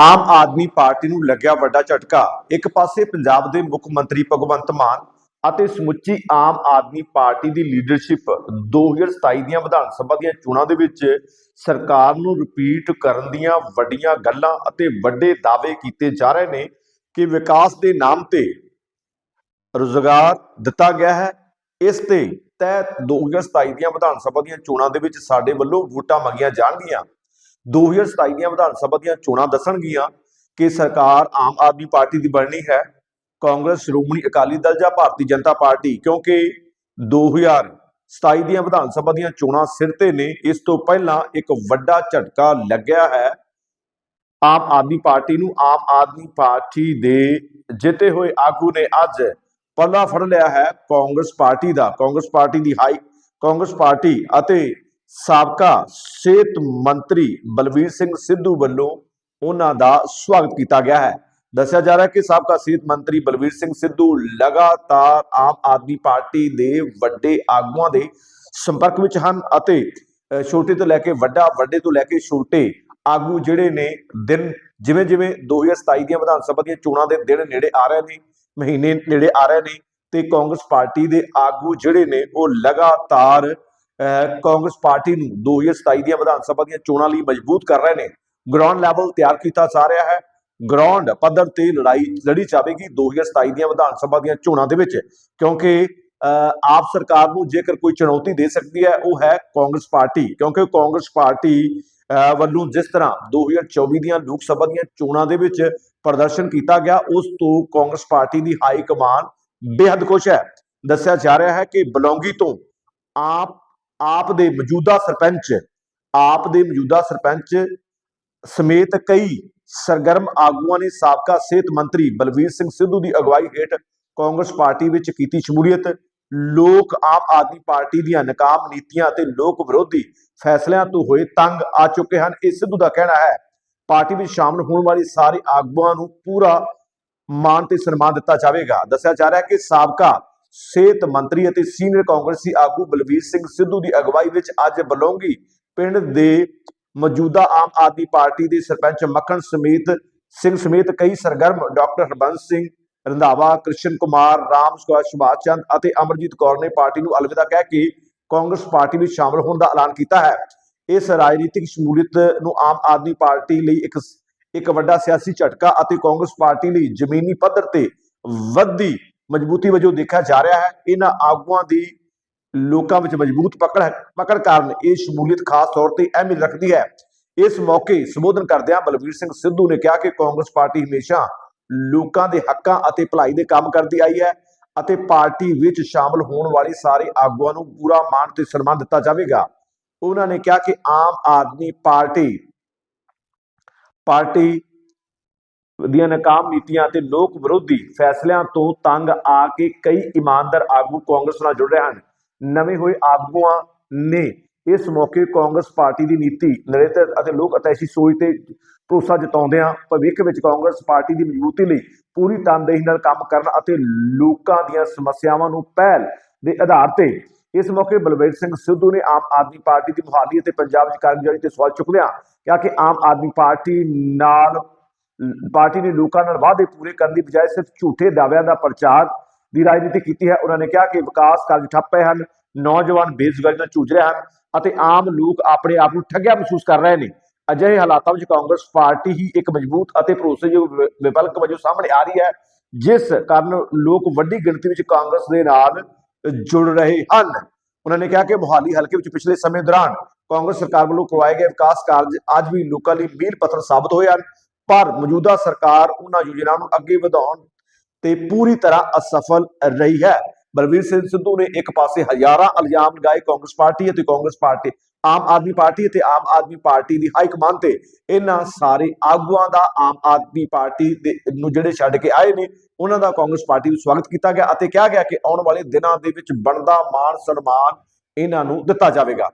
ਆਮ Aadmi party ਨੂੰ ਲੱਗਿਆ ਵੱਡਾ ਝਟਕਾ। ਇੱਕ ਪਾਸੇ ਪੰਜਾਬ ਦੇ ਮੁੱਖ ਮੰਤਰੀ ਭਗਵੰਤ ਮਾਨ ਅਤੇ ਸਮੁੱਚੀ ਆਮ ਆਦਮੀ ਪਾਰਟੀ ਦੀ ਲੀਡਰਸ਼ਿਪ 2027 ਦੀਆਂ ਵਿਧਾਨ ਸਭਾ ਦੀਆਂ ਚੋਣਾਂ ਦੇ ਵਿੱਚ ਸਰਕਾਰ ਨੂੰ ਰਿਪੀਟ ਕਰਨ ਦੀਆਂ ਵੱਡੀਆਂ ਗੱਲਾਂ ਅਤੇ ਵੱਡੇ ਦਾਅਵੇ ਕੀਤੇ ਜਾ ਰਹੇ ਨੇ ਕਿ ਵਿਕਾਸ ਦੇ ਨਾਮ ਤੇ ਰੁਜ਼ਗਾਰ ਦਿੱਤਾ ਗਿਆ ਹੈ। ਇਸ ਤੇ ਤਹਿਤ 2027 ਦੀਆਂ ਵਿਧਾਨ ਸਭਾ ਦੀਆਂ ਚੋਣਾਂ ਦੇ ਵਿੱਚ ਸਾਡੇ ਵੱਲੋਂ ਵੋਟਾਂ ਮੰਗੀਆਂ ਜਾਣਗੀਆਂ। 2027 ਦੀਆਂ ਵਿਧਾਨ ਸਭਾ ਦੀਆਂ ਚੋਣਾਂ ਦੱਸਣਗੀਆਂ ਕਿ ਸਰਕਾਰ ਆਮ ਆਦਮੀ ਪਾਰਟੀ ਦੀ ਬਣਨੀ ਹੈ, ਕਾਂਗਰਸ, ਸ਼੍ਰੋਮਣੀ ਅਕਾਲੀ ਦਲ ਜਾਂ ਭਾਰਤੀ ਜਨਤਾ ਪਾਰਟੀ, ਕਿਉਂਕਿ 2027 ਦੀਆਂ ਵਿਧਾਨ ਸਭਾ ਦੀਆਂ ਚੋਣਾਂ ਸਿਰ ਤੇ ਨੇ, ਇਸ ਤੋਂ ਪਹਿਲਾਂ ਇੱਕ ਵੱਡਾ ਝਟਕਾ ਲੱਗਿਆ ਹੈ। ਆਮ ਆਦਮੀ ਪਾਰਟੀ ਨੂੰ ਆਮ ਆਦਮੀ ਪਾਰਟੀ ਦੇ ਜਿੱਤੇ ਹੋਏ ਆਗੂ ਨੇ ਅੱਜ ਪੱਲਾ ਫੜ ਲਿਆ ਹੈ ਕਾਂਗਰਸ ਪਾਰਟੀ ਦਾ, ਕਾਂਗਰਸ ਪਾਰਟੀ ਦੀ ਹਾਈ, ਕਾਂਗਰਸ ਪਾਰਟੀ ਅਤੇ ਸਾਬਕਾ ਸਿਹਤ ਮੰਤਰੀ ਬਲਵੀਰ ਸਿੰਘ ਸਿੱਧੂ ਵੱਲੋਂ ਉਹਨਾਂ ਦਾ ਸਵਾਗਤ ਕੀਤਾ ਗਿਆ ਹੈ। ਦੱਸਿਆ ਜਾ ਰਿਹਾ ਹੈ ਕਿ ਸਾਬਕਾ ਸਿਹਤ ਮੰਤਰੀ ਬਲਵੀਰ ਸਿੰਘ ਸਿੱਧੂ ਲਗਾਤਾਰ ਆਮ ਆਦਮੀ ਪਾਰਟੀ ਦੇ ਵੱਡੇ ਆਗੂਆਂ ਦੇ ਸੰਪਰਕ ਵਿੱਚ ਹਨ ਅਤੇ ਛੋਟੇ ਤੋਂ ਲੈ ਕੇ ਵੱਡਾ, ਵੱਡੇ ਤੋਂ ਲੈ ਕੇ ਛੋਟੇ ਆਗੂ ਜਿਹੜੇ ਨੇ ਦਿਨ ਜਿਵੇਂ ਜਿਵੇਂ 2027 ਦੀਆਂ ਵਿਧਾਨ ਸਭਾ ਦੀਆਂ ਚੋਣਾਂ ਦੇ ਦਿਨ ਨੇੜੇ ਆ ਰਹੇ ਨੇ, ਮਹੀਨੇ ਨੇੜੇ ਆ ਰਹੇ ਨੇ ਤੇ ਕਾਂਗਰਸ ਪਾਰਟੀ ਦੇ ਆਗੂ ਜਿਹੜੇ ਨੇ ਉਹ ਲਗਾਤਾਰ ਕਾਂਗਰਸ ਪਾਰਟੀ ਨੂੰ 2027 ਦੀਆਂ ਵਿਧਾਨ ਸਭਾ ਦੀਆਂ ਚੋਣਾਂ ਲਈ ਮਜ਼ਬੂਤ ਕਰ ਰਹੇ ਨੇ। ਗਰਾਊਂਡ ਲੈਵਲ ਤਿਆਰ ਕੀਤਾ ਜਾ ਰਿਹਾ ਹੈ। ਗਰਾਊਂਡ ਪੱਧਰ ਤੇ ਲੜਾਈ ਲੜੀ ਜਾਵੇਗੀ 2027 ਦੀਆਂ ਵਿਧਾਨ ਸਭਾ ਦੀਆਂ ਚੋਣਾਂ ਦੇ ਵਿੱਚ ਕਿਉਂਕਿ ਆਪ ਸਰਕਾਰ ਨੂੰ ਜੇਕਰ ਕੋਈ ਚੁਣੌਤੀ ਦੇ ਸਕਦੀ ਹੈ ਉਹ ਹੈ ਕਾਂਗਰਸ ਪਾਰਟੀ ਕਿਉਂਕਿ ਕਾਂਗਰਸ ਪਾਰਟੀ ਅਹ, ਵੱਲੋਂ ਜਿਸ ਤਰ੍ਹਾਂ 2024 ਦੀਆਂ ਲੋਕ ਸਭਾ ਦੀਆਂ ਚੋਣਾਂ ਦੇ ਵਿੱਚ ਪ੍ਰਦਰਸ਼ਨ ਕੀਤਾ ਗਿਆ ਉਸ ਤੋਂ ਕਾਂਗਰਸ ਪਾਰਟੀ ਦੀ ਹਾਈ ਕਮਾਨ ਬੇहद ਖੁਸ਼ ਹੈ। ਦੱਸਿਆ ਜਾ ਰਿਹਾ ਹੈ ਕਿ ਬਲੌਂਗੀ ਤੋਂ ਆਪ ਆਪ ਦੇ ਮੌਜੂਦਾ ਸਰਪੰਚ, ਆਪ ਦੇ ਮੌਜੂਦਾ ਸਰਪੰਚ ਸਮੇਤ ਕਈ ਸਰਗਰਮ ਆਗੂਆਂ ਨੇ ਸਾਬਕਾ ਸਿਹਤ ਮੰਤਰੀ ਬਲਵੀਰ ਸਿੰਘ ਸਿੱਧੂ ਦੀ ਅਗਵਾਈ ਹੇਠ ਕਾਂਗਰਸ ਪਾਰਟੀ ਵਿੱਚ ਕੀਤੀ ਸ਼ਮੂਲੀਅਤ। ਲੋਕ ਆਮ ਆਦਮੀ ਪਾਰਟੀ ਦੀਆਂ ਨਕਾਮ ਨੀਤੀਆਂ ਅਤੇ ਲੋਕ ਵਿਰੋਧੀ ਫੈਸਲਿਆਂ ਤੋਂ ਹੋਏ ਤੰਗ ਆ ਚੁੱਕੇ ਹਨ। ਇਹ ਸਿੱਧੂ ਦਾ ਕਹਿਣਾ ਹੈ, ਪਾਰਟੀ ਵਿੱਚ ਸ਼ਾਮਲ ਹੋਣ ਵਾਲੇ ਸਾਰੇ ਆਗੂਆਂ ਨੂੰ ਪੂਰਾ ਮਾਣ ਤੇ ਸਨਮਾਨ ਦਿੱਤਾ ਜਾਵੇਗਾ। ਦੱਸਿਆ ਜਾ ਰਿਹਾ ਹੈ ਕਿ ਸਾਬਕਾ ਸਿਹਤ ਮੰਤਰੀ ਅਤੇ ਸੀਨੀਅਰ ਕਾਂਗਰਸੀ ਆਗੂ ਬਲਬੀਰ ਸਿੰਘ ਸਿੱਧੂ ਦੀ ਅਗਵਾਈ ਵਿੱਚ ਅੱਜ ਬਲੌਂਗੀ ਪਿੰਡ ਦੇ ਮੌਜੂਦਾ ਆਮ ਆਦਮੀ ਪਾਰਟੀ ਦੇ ਸਰਪੰਚ ਮੱਖਣ ਸਮੇਤ ਸਿੰਘ ਸਮੇਤ ਕਈ ਸਰਗਰਮ ਡਾਕਟਰ ਹਰਬੰਸ ਸਿੰਘ, ਰੰਧਾਵਾ, ਕ੍ਰਿਸ਼ਨ ਕੁਮਾਰ, ਰਾਮ ਸੁਭਾਸ਼ ਚੰਦ ਅਤੇ ਅਮਰਜੀਤ ਕੌਰ ਨੇ ਪਾਰਟੀ ਨੂੰ ਅਲਵਿਦਾ ਕਹਿ ਕੇ ਕਾਂਗਰਸ ਪਾਰਟੀ ਵਿੱਚ ਸ਼ਾਮਲ ਹੋਣ ਦਾ ਐਲਾਨ ਕੀਤਾ ਹੈ। ਇਸ ਰਾਜਨੀਤਿਕ ਸ਼ਮੂਲੀਅਤ ਨੂੰ ਆਮ ਆਦਮੀ ਪਾਰਟੀ ਲਈ ਇੱਕ ਇੱਕ ਵੱਡਾ ਸਿਆਸੀ ਝਟਕਾ ਅਤੇ ਕਾਂਗਰਸ ਪਾਰਟੀ ਲਈ ਜ਼ਮੀਨੀ ਪੱਧਰ ਤੇ ਵੱਧਦੀ ਮਜ਼ਬੂਤੀ ਵਜੋਂ ਦੇਖਿਆ ਜਾ ਰਿਹਾ ਹੈ। ਇਹਨਾਂ ਆਗੂਆਂ ਦੀ ਲੋਕਾਂ ਵਿੱਚ ਮਜ਼ਬੂਤ ਪਕੜ ਪਕੜ ਕਾਰਨ ਇਹ ਸ਼ਮੂਲੀਅਤ ਖਾਸ ਤੌਰ ਤੇ ਅਹਿਮੀਅਤ ਰੱਖਦੀ ਹੈ। ਇਸ ਮੌਕੇ ਸੰਬੋਧਨ ਕਰਦਿਆਂ ਬਲਵੀਰ ਸਿੰਘ ਸਿੱਧੂ ਨੇ ਕਿਹਾ ਕਿ ਕਾਂਗਰਸ ਪਾਰਟੀ ਹਮੇਸ਼ਾ ਲੋਕਾਂ ਦੇ ਹੱਕਾਂ ਅਤੇ ਭਲਾਈ ਦੇ ਕੰਮ ਕਰਦੀ ਆਈ ਹੈ ਅਤੇ ਪਾਰਟੀ ਵਿੱਚ ਸ਼ਾਮਲ ਹੋਣ ਵਾਲੇ ਸਾਰੇ ਆਗੂਆਂ ਨੂੰ ਪੂਰਾ ਮਾਣ ਤੇ ਸਨਮਾਨ ਦਿੱਤਾ ਜਾਵੇਗਾ। ਉਹਨਾਂ ਨੇ ਕਿਹਾ ਕਿ ਆਮ ਆਦਮੀ ਪਾਰਟੀ ਪਾਰਟੀ ਦੀਆਂ ਨਾਕਾਮ ਨੀਤੀਆਂ ਅਤੇ ਲੋਕ ਵਿਰੋਧੀ ਫੈਸਲਿਆਂ ਤੋਂ ਤੰਗ ਆ ਕੇ ਕਈ ਇਮਾਨਦਾਰ ਆਗੂ ਕਾਂਗਰਸ ਨਾਲ ਜੁੜ ਰਹੇ ਹਨ। ਨਵੇਂ ਹੋਏ ਆਗੂਆਂ ਨੇ ਇਸ ਮੌਕੇ ਕਾਂਗਰਸ ਪਾਰਟੀ ਦੀ ਨੀਤੀ ਨਰਿੱਤਰ ਅਤੇ ਲੋਕ ਅਤੈਸ਼ੀ ਸੋਚ ਤੇ ਭਰੋਸਾ ਜਤਾਉਂਦਿਆਂ ਭਵਿੱਖ ਵਿੱਚ ਕਾਂਗਰਸ ਪਾਰਟੀ ਦੀ ਮਜ਼ਬੂਤੀ ਲਈ ਪੂਰੀ ਤਨਦੇਹੀ ਨਾਲ ਕੰਮ ਕਰਨ ਅਤੇ ਲੋਕਾਂ ਦੀਆਂ ਸਮੱਸਿਆਵਾਂ ਨੂੰ ਪਹਿਲ ਦੇ ਆਧਾਰ ਤੇ ਇਸ ਮੌਕੇ ਬਲਵੀਰ ਸਿੰਘ ਸਿੱਧੂ ਨੇ ਆਮ ਆਦਮੀ ਪਾਰਟੀ ਦੀ ਮੁਹਾਲੀ ਅਤੇ ਪੰਜਾਬ ਵਿੱਚ ਕਾਰਗੁਜ਼ਾਰੀ ਤੇ ਸਵਾਲ ਚੁੱਕਦਿਆਂ ਕਿਹਾ ਕਿ ਆਮ ਆਦਮੀ ਪਾਰਟੀ ਨਾਲ ਪਾਰਟੀ ਨੇ ਲੋਕਾਂ ਨਾਲ ਵਾਅਦੇ ਪੂਰੇ ਕਰਨ ਦੀ ਬਜਾਏ ਸਿਰਫ ਝੂਠੇ ਦਾਅਵਿਆਂ ਦਾ ਪ੍ਰਚਾਰ ਦੀ ਰਾਜਨੀਤੀ ਕੀਤੀ ਹੈ। ਉਹਨਾਂ ਨੇ ਕਿਹਾ ਕਿ ਵਿਕਾਸ ਕਾਰਜ ਠੱਪ ਪਏ ਹਨ, ਨੌਜਵਾਨ ਬੇਰੁਜ਼ਗਾਰੀ ਨਾਲ ਜੂਝ ਰਹੇ ਹਨ ਅਤੇ ਆਮ ਲੋਕ ਆਪਣੇ ਆਪ ਨੂੰ ਠੱਗਿਆ ਮਹਿਸੂਸ ਕਰ ਰਹੇ ਨੇ। ਅਜਿਹੇ ਹਾਲਾਤਾਂ ਵਿੱਚ ਕਾਂਗਰਸ ਪਾਰਟੀ ਹੀ ਇੱਕ ਮਜ਼ਬੂਤ ਅਤੇ ਭਰੋਸੇਯੋਗ ਵਿ- ਵਿਕਲਪ ਵਜੋਂ ਸਾਹਮਣੇ ਆ ਰਹੀ ਹੈ, ਜਿਸ ਕਾਰਨ ਲੋਕ ਵੱਡੀ ਗਿਣਤੀ ਵਿੱਚ ਕਾਂਗਰਸ ਦੇ ਨਾਲ ਜੁੜ ਰਹੇ ਹਨ। ਉਹਨਾਂ ਨੇ ਕਿਹਾ ਕਿ ਮੁਹਾਲੀ ਹਲਕੇ ਵਿੱਚ ਪਿਛਲੇ ਸਮੇਂ ਦੌਰਾਨ ਕਾਂਗਰਸ ਸਰਕਾਰ ਵੱਲੋਂ ਕਰਵਾਏ ਗਏ ਵਿਕਾਸ ਕਾਰਜ ਅੱਜ ਵੀ ਲੋਕਾਂ ਲਈ ਮੀਲ ਪੱਥਰ ਸਾਬਤ ਹੋਏ ਹਨ। ਪਰ ਮੌਜੂਦਾ ਸਰਕਾਰ ਉਹਨਾਂ ਯੋਜਨਾਵਾਂ ਨੂੰ ਅੱਗੇ ਵਧਾਉਣ ਤੇ ਪੂਰੀ ਤਰ੍ਹਾਂ ਅਸਫਲ ਰਹੀ ਹੈ। ਬਲਵੀਰ ਸਿੰਘ ਸਿੱਧੂ ਨੇ ਇੱਕ ਪਾਸੇ ਹਜ਼ਾਰਾਂ ਇਲਜ਼ਾਮ ਲਗਾਏ ਕਾਂਗਰਸ ਪਾਰਟੀ ਅਤੇ ਕਾਂਗਰਸ ਪਾਰਟੀ, ਆਮ ਆਦਮੀ ਪਾਰਟੀ ਅਤੇ ਆਮ ਆਦਮੀ ਪਾਰਟੀ ਦੀ ਹਾਈ ਕਮਾਨ ਤੇ ਇਹਨਾਂ ਸਾਰੇ ਆਗੂਆਂ ਦਾ ਆਮ ਆਦਮੀ ਪਾਰਟੀ ਦੇ ਨੂੰ ਜਿਹੜੇ ਛੱਡ ਕੇ ਆਏ ਨੇ, ਉਹਨਾਂ ਦਾ ਕਾਂਗਰਸ ਪਾਰਟੀ ਨੂੰ ਸਵਾਗਤ ਕੀਤਾ ਗਿਆ ਅਤੇ ਕਿਹਾ ਗਿਆ ਕਿ ਆਉਣ ਵਾਲੇ ਦਿਨਾਂ ਦੇ ਵਿੱਚ ਬਣਦਾ ਮਾਣ ਸਨਮਾਨ ਇਹਨਾਂ ਨੂੰ ਦਿੱਤਾ ਜਾਵੇਗਾ।